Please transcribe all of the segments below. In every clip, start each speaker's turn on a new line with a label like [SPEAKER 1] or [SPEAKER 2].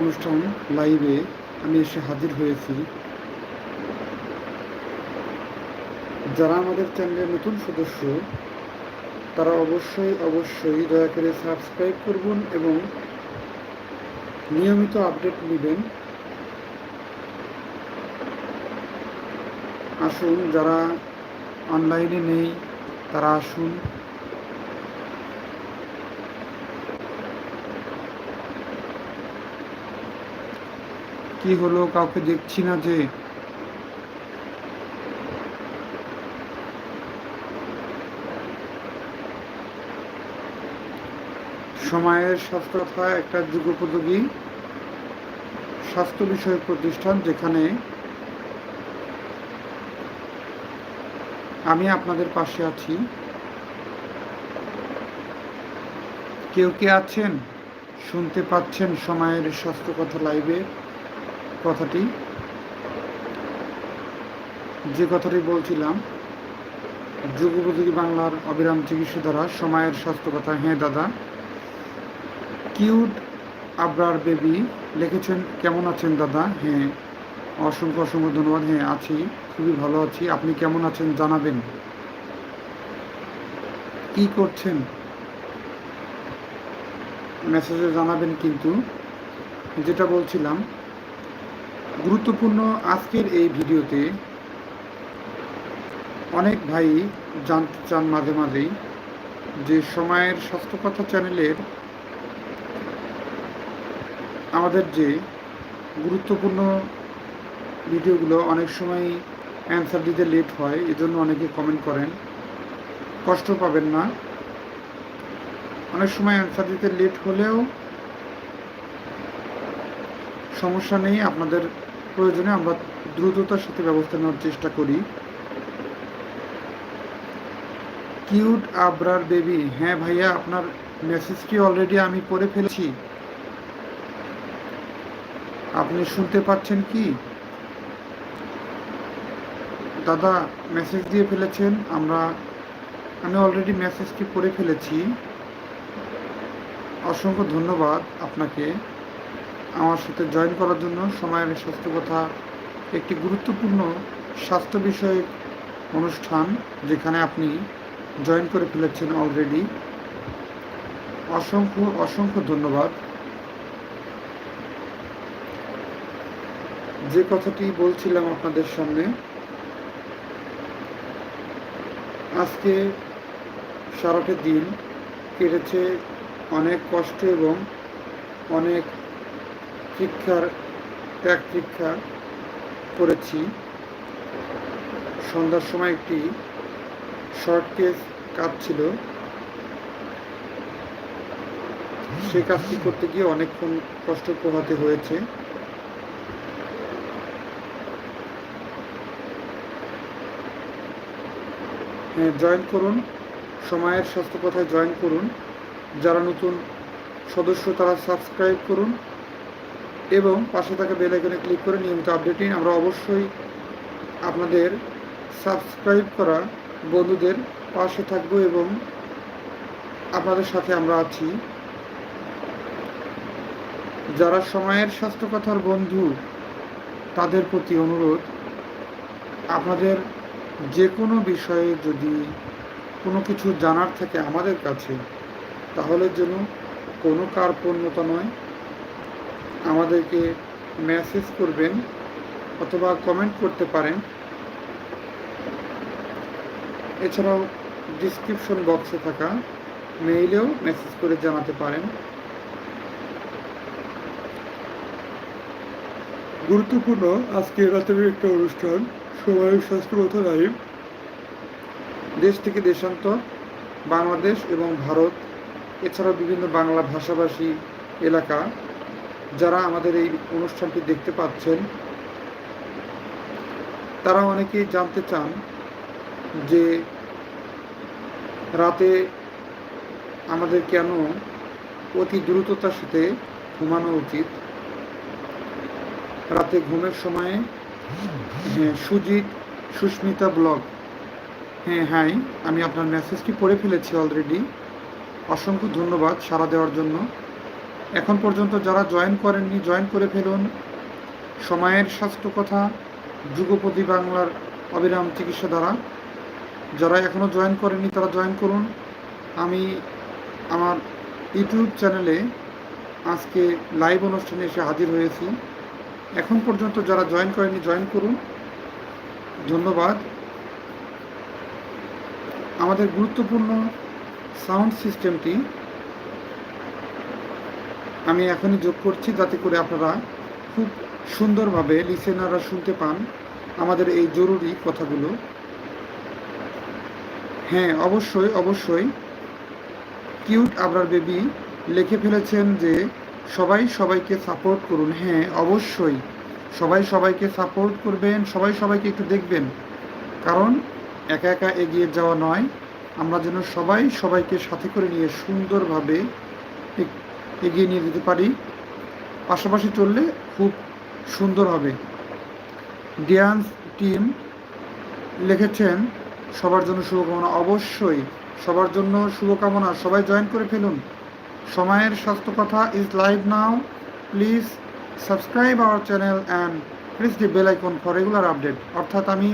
[SPEAKER 1] অনুষ্ঠান লাইভে আমি এসে হাজির হয়েছি। যারা আমাদের চ্যানেলের নতুন সদস্য, তারা অবশ্যই অবশ্যই দয়া করে সাবস্ক্রাইব করবেন এবং নিয়মিত আপডেট নেবেন। আসুন, যারা অনলাইনে নেই, তারা আসুন। কি হলো কাউকে দেখছি না যে? সময়ের স্বাস্থ্যকথা একটা যুগোপযোগী স্বাস্থ্য বিষয়ক প্রতিষ্ঠান যেখানে আমি আপনাদের পাশে আছি। কেউ কে আছেন? শুনতে পাচ্ছেন সময়ের স্বাস্থ্য কথা লাইভে? কথাটি, যে কথাটি বলছিলাম যুগোপযোগী বাংলার অবিরাম চিকিৎসা দ্বারা সময়ের স্বাস্থ্য কথা হ্যাঁ দাদা। কিউট আবরার বেবি লিখেছেন, কেমন আছেন দাদা? হ্যাঁ অসংখ্য অসংখ্য ধন্যবাদ হ্যাঁ আছি, খুবই ভালো আছি। আপনি কেমন আছেন জানাবেন। কি করছেন? মেসেজে জানাবেন কিন্তু, যেটা বলছিলাম গুরুত্বপূর্ণ আজকের এই ভিডিওতে অনেক ভাই জানতে চান মাঝে মাঝেই যে সময়ের স্বাস্থ্যকথা চ্যানেলের আমাদের যে গুরুত্বপূর্ণ ভিডিওগুলো অনেক সময় অ্যান্সার দিতে লেট হয়, এজন্য অনেকে কমেন্ট করেন। কষ্ট পাবেন না। অনেক সময় অ্যান্সার দিতে লেট হলেও সমস্যা নেই, আপনাদের প্রয়োজনে আমরা দ্রুততার সাথে ব্যবস্থা নেওয়ার চেষ্টা করি। কিউট আবরার বেবি হ্যাঁ ভাইয়া, আপনার মেসেজটি অলরেডি আমি পড়ে ফেলেছি? আপনি শুনতে পাচ্ছেন কি? দাদা মেসেজ দিয়ে ফেলেছেন, আমরা, আমি অলরেডি মেসেজটি পড়ে ফেলেছি। অসংখ্য ধন্যবাদ আপনাকে। আমার সাথে জয়েন করার জন্য সময়ের স্বাস্থ্য কথা একটি গুরুত্বপূর্ণ স্বাস্থ্য বিষয়ক অনুষ্ঠান যেখানে আপনি জয়েন করে ফেলেছেন অলরেডি অসংখ্য অসংখ্য ধন্যবাদ। যে কথাটি বলছিলাম আপনাদের সামনে, আজকে সারাটা দিন কেটেছে অনেক কষ্ট এবং অনেক শিক্ষার ত্যাগ শিক্ষা করেছি। সন্ধ্যার সময় একটি শর্ট কেস কাজ ছিল। সেই কাজটি করতে গিয়ে অনেকক্ষণ কষ্ট পোহাতে হয়েছে। জয়েন করুন। সময়ের স্বাস্থ্য কথায় জয়েন করুন। যারা নতুন সদস্য, তারা সাবস্ক্রাইব করুন। এবং পাশে থাকা বেল আইকনে ক্লিক করে নিয়মিত আপডেট নিন। আমরা অবশ্যই আপনাদের সাবস্ক্রাইব করা বন্ধুদের পাশে থাকব এবং আপনাদের সাথে আমরা আছি। যারা সময়ের স্বাস্থ্য কথার বন্ধু, তাদের প্রতি অনুরোধ, আপনাদের যে কোনো বিষয়ে যদি কোনো কিছু জানার থাকে আমাদের কাছে, তাহলে যেন কোনো কার্পণ্যতা নয়। আমাদেরকে মেসেজ করবেন অথবা কমেন্ট করতে পারেন। এছাড়াও ডিসক্রিপশন বক্সে থাকা মেইলেও মেসেজ করে জানাতে পারেন। গুরুত্বপূর্ণ আজকে রাতের একটা অনুষ্ঠান সময়ের স্বাস্থ্যগত লাইভ দেশ থেকে দেশান্তর, বাংলাদেশ এবং ভারত, এছাড়াও বিভিন্ন বাংলা ভাষাভাষী এলাকা। যারা আমাদের এই অনুষ্ঠানটি দেখতে পাচ্ছেন, তারা অনেকেই জানতে চান যে রাতে আমাদের কেন অতি দ্রুততার সাথে ঘুমানো উচিত? রাতে ঘুমের সময়ে হ্যাঁ সুজিত সুস্মিতা ব্লগ। হ্যাঁ হ্যাঁ আমি আপনার মেসেজটি পড়ে ফেলেছি অলরেডি অসংখ্য ধন্যবাদ সাড়া দেওয়ার জন্য। এখন পর্যন্ত যারা জয়েন করেননি, জয়েন করে ফেলুন। সময়ের স্বাস্থ্য কথা, যুগপতি বাংলার অবিরাম চিকিৎসা দ্বারা। যারা এখনও জয়েন করেননি, তারা জয়েন করুন। আমি আমার ইউটিউব চ্যানেলে আজকে লাইভ অনুষ্ঠানে এসে হাজির হয়েছি। এখন পর্যন্ত যারা জয়েন করেনি জয়েন করুন। ধন্যবাদ। আমাদের গুরুত্বপূর্ণ সাউন্ড সিস্টেমটি আমি এখনই যোগ করছি যাতে করে আপনারা খুব সুন্দরভাবে লিসেনাররা শুনতে পান আমাদের এই জরুরি কথাগুলো। হ্যাঁ অবশ্যই অবশ্যই। কিউট আবরার বেবি লিখে ফেলেছেন যে, সবাই সবাইকে সাপোর্ট করুন। হ্যাঁ অবশ্যই। সবাই সবাইকে সাপোর্ট করবেন, সবাই সবাইকে একটু দেখবেন। কারণ একা একা এগিয়ে যাওয়া নয়। আমরা যেন সবাই সবাইকে সাথে করে নিয়ে সুন্দরভাবে এগিয়ে নিয়ে যেতে পারি। পাশাপাশি চললে খুব সুন্দর হবে। ডিয়ান্স টিম লিখেছেন, সবার জন্য শুভকামনা। অবশ্যই সবার জন্য শুভকামনা। সবাই জয়েন করে ফেলুন। সময়ের স্বাস্থ্য কথা is live now please subscribe our channel and please the bell icon for regular update অর্থাৎ আমি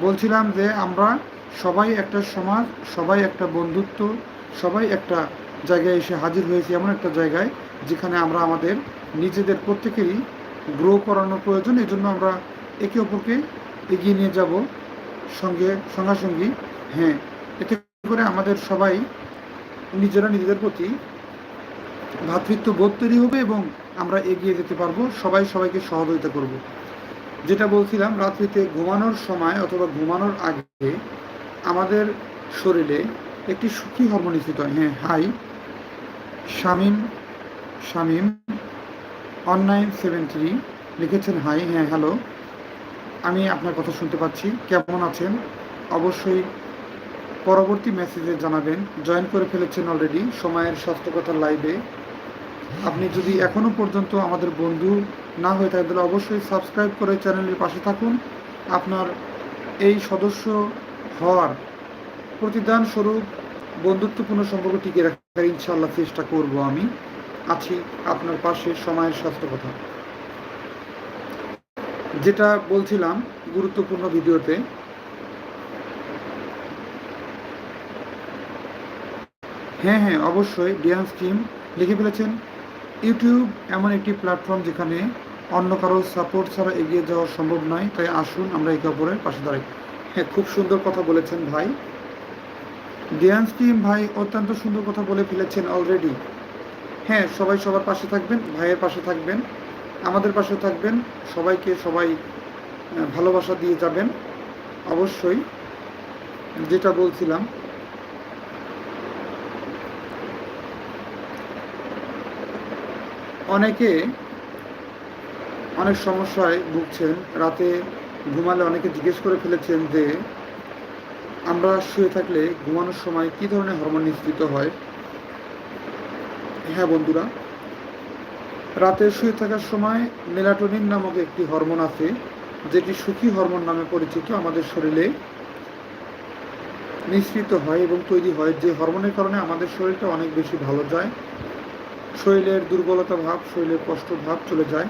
[SPEAKER 1] বলছিলাম যে আমরা সবাই একটা সমাজ, সবাই একটা বন্ধুত্ব, সবাই একটা জায়গায় এসে হাজির হয়েছি এমন একটা জায়গায় যেখানে আমরা আমাদের নিজেদের প্রত্যেকেরই গ্রো করানোর প্রয়োজন। এই জন্য আমরা একে অপরকে এগিয়ে নিয়ে যাব সঙ্গে, সঙ্গাসঙ্গী। হ্যাঁ এতে করে আমাদের সবাই নিজেরা নিজেদের প্রতি ভ্রাতৃত্ব বোধ তৈরি হবে এবং আমরা এগিয়ে যেতে পারব, সবাই সবাইকে সহযোগিতা করব। যেটা বলছিলাম, রাত্রিতে ঘুমানোর সময় অথবা ঘুমানোর আগে আমাদের শরীরে একটি সুখী হরমোন নিশ্চিত হয়। হ্যাঁ hi. Shamim Shamim one nine seven three লিখেছেন, হাই হ্যাঁ হ্যালো, আমি আপনার কথা শুনতে পাচ্ছি, কেমন আছেন? অবশ্যই পরবর্তী মেসেজে জানাবেন জয়েন করে ফেলেছেন অলরেডি সময়ের স্বাস্থ্যকতার লাইভে আপনি যদি এখনও পর্যন্ত আমাদের বন্ধু না হয়ে থাকেন, তাহলে অবশ্যই সাবস্ক্রাইব করে চ্যানেলের পাশে থাকুন। আপনার এই সদস্য হওয়ার প্রতিদান স্বরূপ বন্ধুত্বপূর্ণ সম্পর্ক টিকে রাখার ইনশাল্লাহ চেষ্টা করব আমি। আছি আপনার পাশে, সময়ের স্বাস্থ্য কথা। যেটা বলছিলাম গুরুত্বপূর্ণ ভিডিওতে হ্যাঁ হ্যাঁ অবশ্যই ডিয়ান্স টিম লিখে ফেলেছেন। ইউটিউব এমন একটি প্ল্যাটফর্ম যেখানে অন্য কারও সাপোর্ট ছাড়া এগিয়ে যাওয়া সম্ভব নয়। তাই আসুন, আমরা একে অপরের পাশে দাঁড়াই। হ্যাঁ খুব সুন্দর কথা বলেছেন ভাই। ডিয়ান্স টিম ভাই অত্যন্ত সুন্দর কথা বলে ফেলেছেন অলরেডি হ্যাঁ সবাই সবার পাশে থাকবেন, ভাইয়ের পাশে থাকবেন, আমাদের পাশে থাকবেন, সবাইকে সবাই ভালোবাসা দিয়ে যাবেন। অবশ্যই, যেটা বলছিলাম। অনেকে অনেক সমস্যায় ভুগছেন, রাতে ঘুমালে অনেকে জিজ্ঞেস করে ফেলেছেন যে আমরা শুয়ে থাকলে ঘুমানোর সময় কি ধরনের হরমোন নিঃসৃত হয়? হ্যাঁ বন্ধুরা, রাতে শুয়ে থাকার সময় মেলাটোনিন নামক একটি হরমোন আছে, যেটি সুখী হরমোন নামে পরিচিত আমাদের শরীরে নিঃসৃত হয় এবং তৈরি হয়, যে হরমোনের কারণে আমাদের শরীরটা অনেক বেশি ভালো যায়। শরীরের দুর্বলতা ভাব, শরীরের কষ্ট ভাব চলে যায়।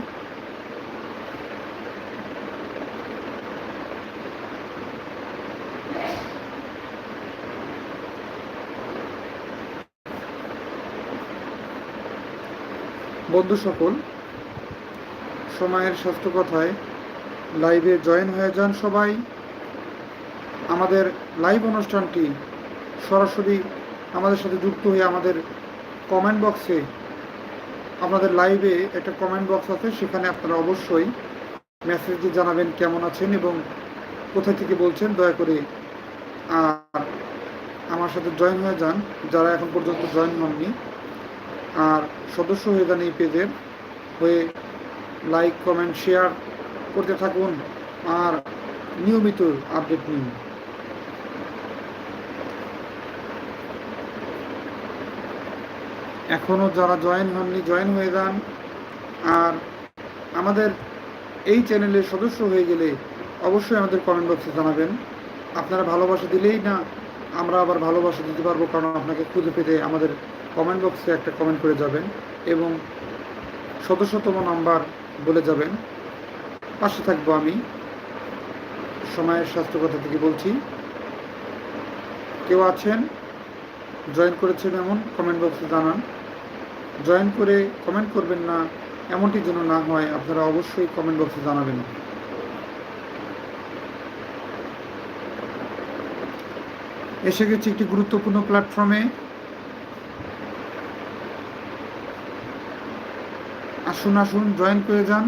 [SPEAKER 1] বন্ধু সকল, সময়ের স্বাস্থ্য কথায় লাইভে জয়েন হয়ে যান সবাই। আমাদের লাইভ অনুষ্ঠানটি সরাসরি আমাদের সাথে যুক্ত হয়ে আমাদের কমেন্ট বক্সে আপনাদের লাইভে একটা কমেন্ট বক্স আছে, সেখানে আপনারা অবশ্যই মেসেজ জানাবেন কেমন আছেন এবং কোথা থেকে বলছেন, দয়া করে আর আমার সাথে জয়েন হয়ে যান। যারা এখন পর্যন্ত জয়েন হননি আর সদস্য হয়ে যান এই পেজের হয়ে লাইক, কমেন্ট, শেয়ার করতে থাকুন। আর নিয়মিত আপডেট নিন। এখনও যারা জয়েন হননি, জয়েন হয়ে যান। আর আমাদের এই চ্যানেলের সদস্য হয়ে গেলে অবশ্যই আমাদের কমেন্ট বক্সে জানাবেন। আপনারা ভালোবাসা দিলেই না, আমরা আবার ভালোবাসা দিতে পারব, কারণ আপনাকে খুঁজে পেতে আমাদের কমেন্ট বক্সে একটা কমেন্ট করে যাবেন এবং সদস্যতম নাম্বার বলে যাবেন। পাশে থাকব আমি। সময়ের স্বাস্থ্য কথা থেকে বলছি। কেউ আছেন? জয়েন করেছেন এমন? কমেন্ট বক্সে জানান। জয়েন করে কমেন্ট করবেন না, এমনটি যেন না হয়, আপনারা অবশ্যই কমেন্ট বক্সে জানাবেন। এসে গেছি একটি গুরুত্বপূর্ণ প্ল্যাটফর্মে। আসুন আসুন জয়েন করে যান।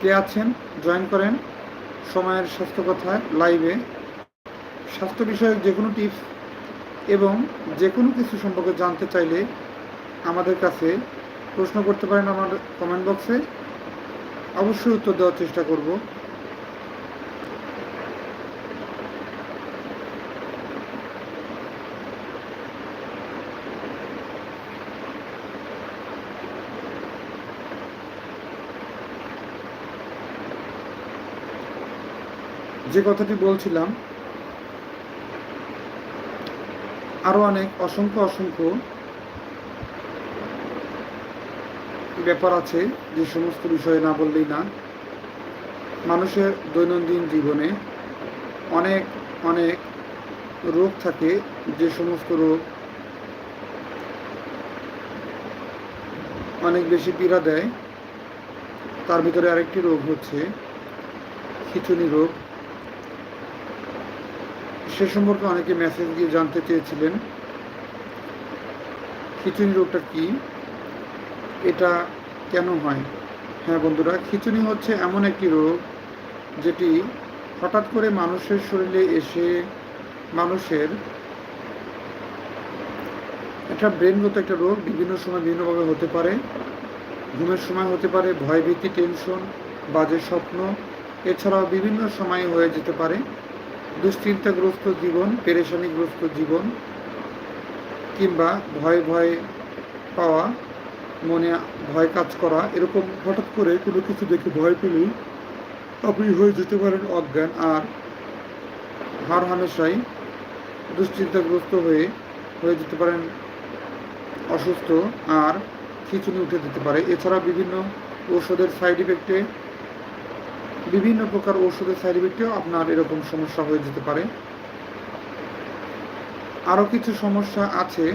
[SPEAKER 1] কে আছেন? জয়েন করেন। সময়ের স্বাস্থ্য কথায় লাইভে স্বাস্থ্য বিষয়ক যে কোনো টিপস এবং যে কোনো কিছু সম্পর্কে জানতে চাইলে আমাদের কাছে প্রশ্ন করতে পারেন আমার কমেন্ট বক্সে অবশ্যই উত্তর দেওয়ার চেষ্টা করব। যে কথাটি বলছিলাম আরও অনেক অসংখ্য অসংখ্য ব্যাপার আছে, যে সমস্ত বিষয়ে না বললেই না। মানুষের দৈনন্দিন জীবনে অনেক অনেক রোগ থাকে, যে সমস্ত রোগ অনেক বেশি পীড়া দেয়। তার ভিতরে আরেকটি রোগ হচ্ছে খিচুনি রোগ। সে সম্পর্কে অনেকে মেসেজ দিয়ে জানতে চেয়েছিলেন। খিচুনি রোগটা কি? এটা কেন হয়? হ্যাঁ বন্ধুরা খিচুনি হচ্ছে এমন একটি রোগ যেটি হঠাৎ করে মানুষের শরীরে এসে মানুষের একটা ব্রেনগত একটা রোগ বিভিন্ন সময় বিভিন্নভাবে হতে পারে। ঘুমের সময় হতে পারে, ভয়ভীতি টেনশন বাজে স্বপ্ন, এছাড়াও বিভিন্ন সময়ে হয়ে যেতে পারে। দুশ্চিন্তাগ্রস্ত জীবন, পেরেশানিগ্রস্ত জীবন, কিংবা ভয় ভয় পাওয়া, মনে ভয় কাজ করা, এরকম হঠাৎ করে কোনো কিছু দেখে ভয় পেলেই আপনি হয়ে যেতে পারেন অজ্ঞান আর হার হামেশাই দুশ্চিন্তাগ্রস্ত হয়ে হয়ে যেতে পারেন অসুস্থ আর খিচুনি উঠে যেতে পারে। এছাড়া বিভিন্ন ঔষধের সাইড ইফেক্টে বিভিন্ন প্রকার ওষুধের সাইড ইফেক্টেও আপনার এরকম সমস্যা হয়ে যেতে পারে। আরও কিছু সমস্যা আছে।